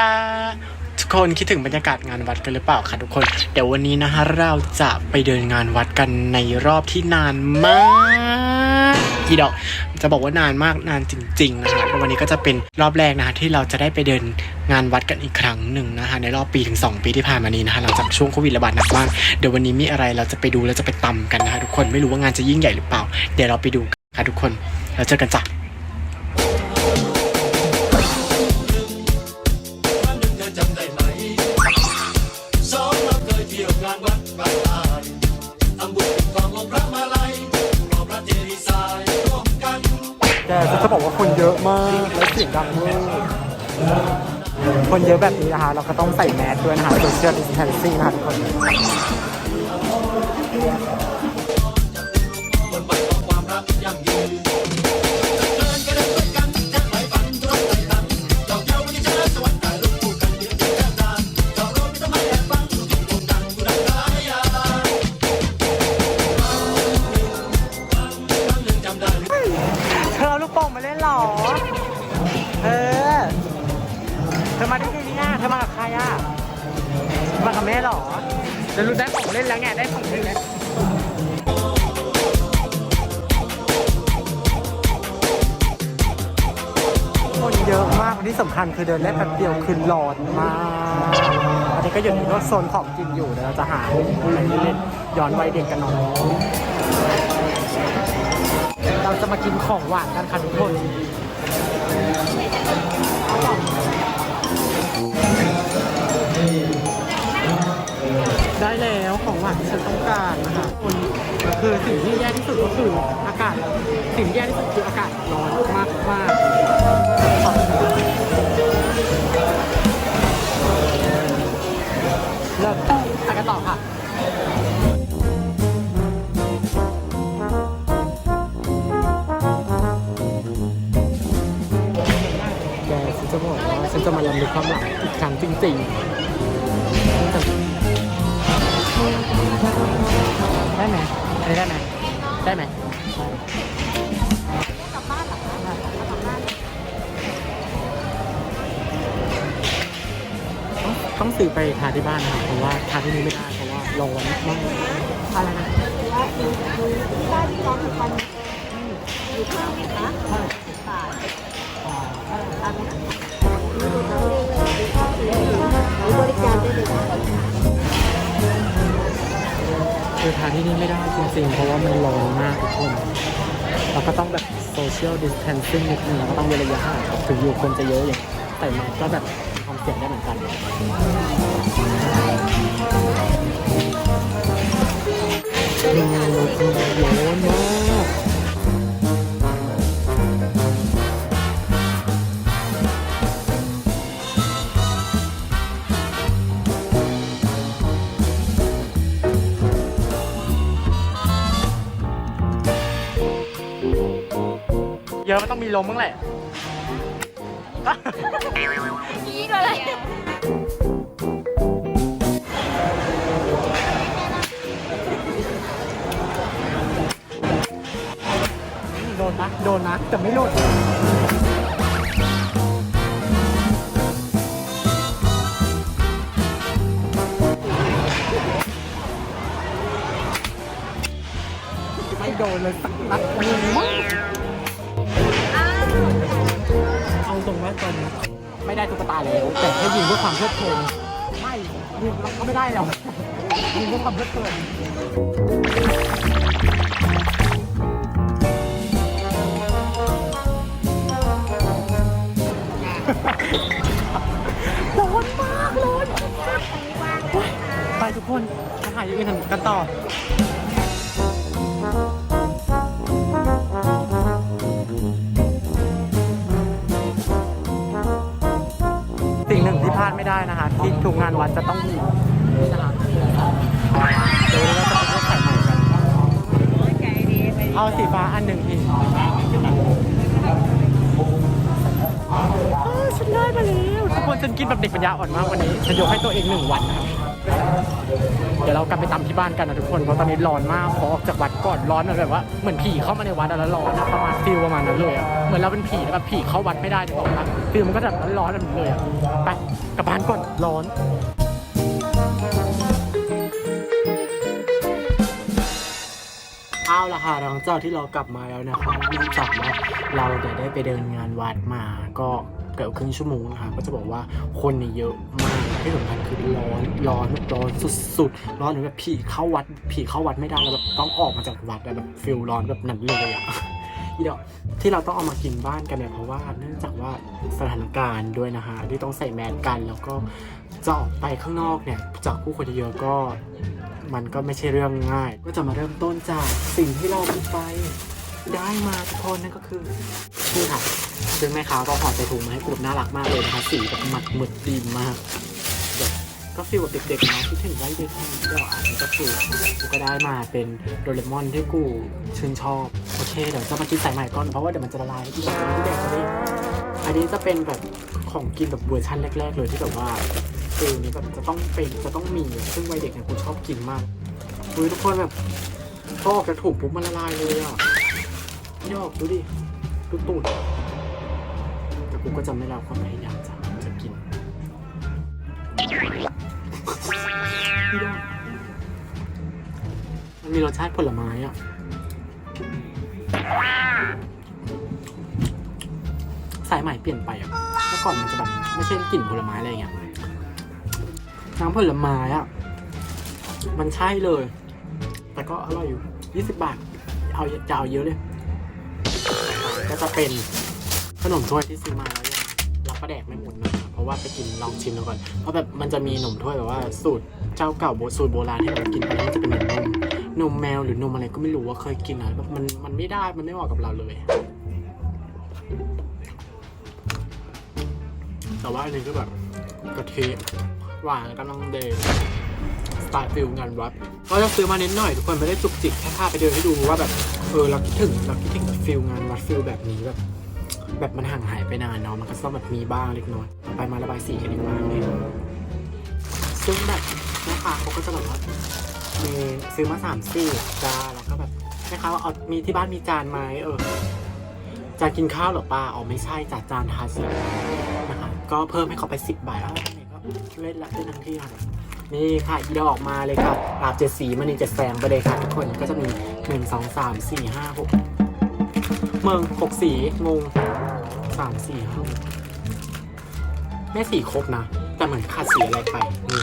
ดาทุกคนคิดถึงบรรยากาศงานวัดกันหรือเปล่าคะทุกคน เดี๋ยววันนี้นะคะเราจะไปเดินงานวัดกันในรอบที่นานมากอีดอกจะบอกว่านานมากนานจริงๆนะคะววันนี้ก็จะเป็นรอบแรกนะคะที่เราจะได้ไปเดินงานวัดกันอีกครั้งหนึ่งนะคะในรอบปีถึง 2 ปีที่ผ่านมานี้นะคะหลังจากช่วงโควิดระบาดหนักมากเดี๋ยววันนี้มีอะไรเราจะไปดูแล้วจะไปตำกันนะคะทุกคนไม่รู้ว่างานจะยิ่งใหญ่หรือเปล่า เดี๋ยวเราไปดูกันค่ะทุกคนแล้วเจอกันจ้ะ จะบอกว่าคนเยอะมากและเสียงดังมากคนเยอะแบบนี้นะคะ เราก็ต้องใส่แมสด้วยนะคะ social distancing นะคะทุกคน อมากับใครอะ มากับแม่หรอจะรู้ได้ของเล่นแล้วไง ได้ของเล่นแล้วคนเยอะมากที่สำคัญคือเดินได้แป๊บเดียวคือร้อนมากอันนี้ก็อยู่ในรถโซนของกินอยู่เดี๋ยวเราจะหาอะไรเล่นย้อนวัยเด็กกันหน่อยเราจะมากินของหวานกันค่ะทุกคน ได้แล้วของหวานที่ฉันต้องการนะคะคนคือสิ่งที่แย่ที่สุดก็คืออากาศ สิ่งที่แย่ที่สุดคืออากาศร้อนมากมากเริ่มไปกันต่อค่ะแกฉันจะบอกว่าฉันจะมาลำลึกความหลังอีกครั้งจริงๆ ได้ไหมอันนี้ได้ไหมได้ไหมต้องต้องซื้อไปทานที่บ้านนะครับเพราะว่าทานที่นี่ไม่ได้เพราะว่าร้อนมากอะไรนะบ้านที่ร้องคือพันอยู่ข้างนี้นะบาทอันนี้บริการได้เลย คือทานที่นี่ไม่ได้จริงๆ เพราะว่ามันร้อนมากทุกคน เราก็ต้องแบบโซเชียลดิสเทนซิ่งนิดนึงเราก็ต้องเว้นระยะห่างถึงอยู่คนจะเยอะอย่างแต่มาก็แบบความเสี่ยงได้เหมือนกัน ร้อนมาก อะมันต้องมีลมบ้างแหละนี่เลยโดนนะ โดนนะ แต่ไม่หลุด ไม่โดนเลยสักนัดหนึ่งมากเอาตรง ว่าตอนนี้ไม่ได้ตุ๊กตาแล้วแต่แค่ยิงเพื่อความเพลิดเพลินไม่ยิงเราก็ไม่ได้แล้วยิงเพื่อความเพลิดเพลินร้อนมากร้อนไปทุกคนถ่ายอย่างอื่นกันต่อ หนึ่งที่พลาดไม่ได้นะคะ ที่ทุกงานวัดจะต้องมีนี่นะคะเดี๋ยวเราจะไปเลือกไข่ใหม่กันเอาสีฟ้าอันหนึ่งพี่ ฉันได้มาแล้วทุกคนฉันกินแบบเด็กปัญญาอ่อนมากวันนี้ฉันยกให้ตัวเองหนึ่งวันนะครับเดี๋ยวเรากลับไปตำที่บ้านกันนะทุกคนเพราะตอนนี้ร้อนมากขอออกจากวัดก่อนร้อนอะแบบว่าเหมือนผีเข้ามาในวัดแล้วร้อนอะประมาณฟิลประมาณนั้นเลยอะเหมือนเราเป็นผีแบบผีเข้าวัดไม่ได้ถูกไหมฟิลมันก็แบบร้อนๆแบบนี้เลยอะไปกลับบ้านก่อนร้อน เอาละค่ะหลังจากที่เรากลับมาแล้วนะครับเนื่องจากว่าเราเดี๋ยวได้ไปเดินงานวัดมาก็เกือบครึ่งชั่วโมงนะคะก็จะบอกว่าคนเนี่ยเยอะมากที่สำคัญคือร้อนร้อนร้อนสุดๆร้อนถึงแบบผีเข้าวัดผีเข้าวัดไม่ได้แล้วแบบต้องออกมาจากวัดแบบฟิลร้อนแบบนั้นเลยอะอีเดียวที่เราต้องเอามากินบ้านกันเนี่ยเพราะว่าเนื่องจากว่าสถานการณ์ด้วยนะคะที่ต้องใส่แมสกันแล้วก็จะออกไปข้างนอกเนี่ยจากผู้คนเยอะก็ มันก็ไม่ใช่เรื่องง่าย ก็จะมาเริ่มต้นจากสิ่งที่เราไป ได้มาทุกคนนั่นก็คือนี่ค่ะซึ่งแม่ค้าก็ห่อใส่ถุงมาให้กลุ่มน่ารักมากเลยนะคะสีแบบหมัดหมึดดีมากแบบก็ฟีลแบบเด็กๆนะที่ถึงได้เด็กแค่เดียวอ่านก็คือกูก็ได้มาเป็นโดเรมอนที่กูชื่นชอบ โอเค เดี๋ยวจะมากินสายใหม่ก่อนเพราะว่าเดี๋ยวมันจะละลายที่แบบที่แดกเลยอันนี้จะเป็นแบบของกินแบบเวอร์ชันแรก ๆ เลยที่แบบว่า ฟิลนี้แบบจะต้องเป็นจะต้องมีซึ่งวัยเด็กเนี่ยกูชอบกินมากอุ้ยทุกคนแบบพอออกจากถุงปุ๊บมันละลายเลยอะยอกดูดิดูตูดแต่กูก็จะไม่รับความพยายามจะจะกินมันมีรสชาติผลไม้อะสายใหม่เปลี่ยนไปอะเมื่อก่อนมันจะแบบไม่ใช่กลิ่นผลไม้อะไรอย่างเงี้ย น้ำผลไม้อะมันใช่เลย แต่ก็อร่อยอยู่ 20 บาท เอาจะเอาเยอะเลย ก็จะเป็นขนมถ้วยที่ซื้อมาแล้วยังรับประแดกไม่หมดนะเพราะว่าไปกินลองชิมดูก่อน เพราะแบบมันจะมีขนมถ้วยแบบว่าสูตรเจ้าเก่าโบสูตรโบราณที่เรากินไปแล้วจะเป็นนมนมแมวหรือนมอะไรก็ไม่รู้ว่าเคยกินนะแบบมันมันไม่ได้มันไม่เหมาะกับเราเลยแต่ว่าอันนี้ก็แบบกะทิ หวานกำลังเดย์สไตล์ฟิลงานวัดก็จะซื้อมาเน้นหน่อยทุกคนไม่ได้จุกจิกแค่พาไปเดินให้ดูว่าแบบเออเราคิดถึงเราคิดถึงแบบฟิลงานวัดฟิลแบบนี้แบบแบบมันห่างหายไปนานเนาะมันก็ต้องแบบมีบ้างเล็กน้อยไปมาระบายสีกันดีกว่าไหมซึ่งแบบแม่ค้าเขาก็จะแบบว่ามีซื้อมาสามสี่จานแล้วก็แบบแม่ค้าว่าเอามีที่บ้านมีจานไหมเออจานกินข้าวหรอป้าอ๋อไม่ใช่จัดจานทาสีนะคะก็เพิ่มให้เขาไปสิบบาทอ้ว เล่นละเล่นทั้งที่ค่ะนี่ค่ะอีดอกมาเลยค่ะปราบเจ็ดสีมันนี่เจ็ดแสงไปเลยค่ะทุกคนก็จะมีหนึ่งสองสามสี่ห้าหกเมืองหกสีงงสามสี่ห้าแม่สีครบนะ แต่เหมือนขาดสีอะไรไปนี่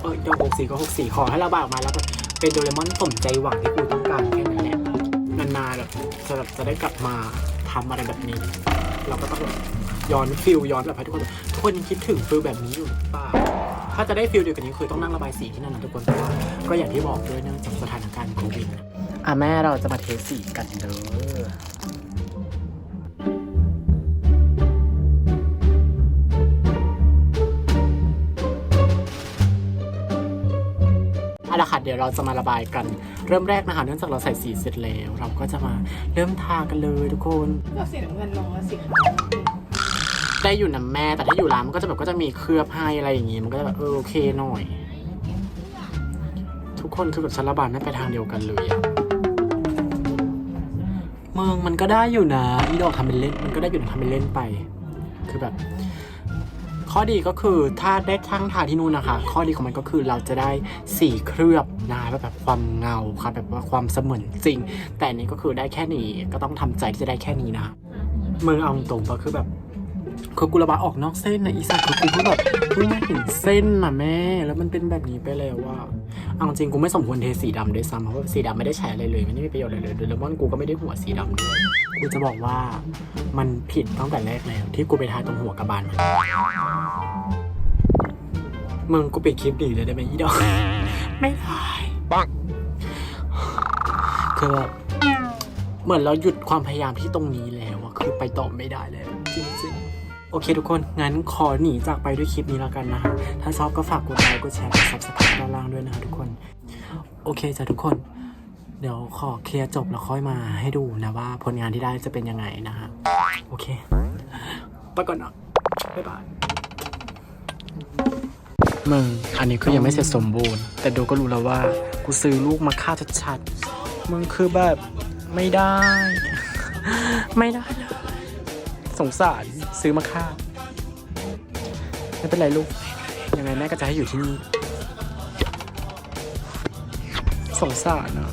เออดอกหกสีก็หกสีขอให้เราบาออกมาแล้วเป็นโดเรมอนสมใจหวังที่กูต้องการแค่นั้นแหละนานๆแบบจะแบบจะได้กลับมาทำอะไรแบบนี้ เราก็ต้องแบบ ย้อนฟิลย้อนแบบให้ทุกคนทุกคนยังคิดถึงฟิลแบบนี้อยู่หรือเปล่าถ้าจะได้ฟิลเดียวกันนี้คือต้องนั่งระบายสีที่นั่นนะทุกคนแต่ว่าก็อย่างที่บอกด้วยเนื่องจากสถานการณ์โควิดอะแม่เราจะมาเทสีกันเด้อเอาละค่ะเดี๋ยวเราจะมาระบายกันเริ่มแรกนะคะเนื่องจากเราใส่สีเสร็จแล้ว เราก็จะมาเริ่มทากันเลยทุกคนเราสีน้ำเงินลงแล้วสีขาว ได้อยู่นะแม่ แต่ถ้าอยู่ร้านมันก็จะแบบก็จะมีเคลือบให้อะไรอย่างงี้ มันก็จะแบบเออโอเคหน่อย ทุกคนคือแบบฉันรบายไม่ไปทางเดียวกันเลยอะเมืองมันก็ได้อยู่นะอีดอกทำเป็นเล่น มันก็ได้อยู่นะทำเป็นเล่นไป คือแบบ ข้อดีก็คือถ้าได้ช่างทาที่นู่นนะคะ ข้อดีของมันก็คือเราจะได้สีเคลือบนะแบบแบบความเงาครับแบบว่าความเสมือนจริง แต่นี้ก็คือได้แค่นี้ก็ต้องทำใจที่จะได้แค่นี้นะเมืองเอาตรงก็คือแบบ คือกูระบายออกนอกเส้นนะอีสัตว์คือกูเพิ่งแบบเพิ่งมาเห็นเส้นนะแม่ แล้วมันเป็นแบบนี้ไปแล้วว่าเอาจริงกูไม่สมควรเทสีดำด้วยซ้ำเพราะว่าสีดำไม่ได้ใช้อะไรเลยไม่ได้มีประโยชน์อะไรเลยโดยเลมอนกูก็ไม่ได้หัวสีดำด้วยกูจะบอกว่ามันผิดตั้งแต่แรกแล้วที่กูไปทาตรงหัวกระบาลมันมึงกูปิดคลิปดีเลยได้ไหมอีดอกไม่ได้ปังคือแบบเหมือนเราหยุดความพยายามที่ตรงนี้แล้วอะคือไปต่อไม่ได้แล้วจริงๆ โอเคทุกคน งั้นขอหนีจากไปด้วยคลิปนี้แล้วกันนะฮะถ้าชอบก็ฝากกดไลค์ กดแชร์ กด subscribe ด้านล่างด้วยนะฮะทุกคน โอเคจ้ะทุกคน เดี๋ยวขอเคลียร์จบแล้วค่อยมาให้ดูนะว่าผลงานที่ได้จะเป็นยังไงนะฮะโอเค ไปก่อนเนาะบ๊ายบายมึงอันนี้ก็ยังไม่เสร็จสมบูรณ์ แต่ดูก็รู้แล้วว่า กูซื้อลูกมาฆ่าชัดๆมึงคือแบบไม่ได้ ไม่ได้เลย สงสารซื้อมาฆ่าไม่เป็นไรลูก ยังไงแม่ก็จะให้อยู่ที่นี่ สงสารนะ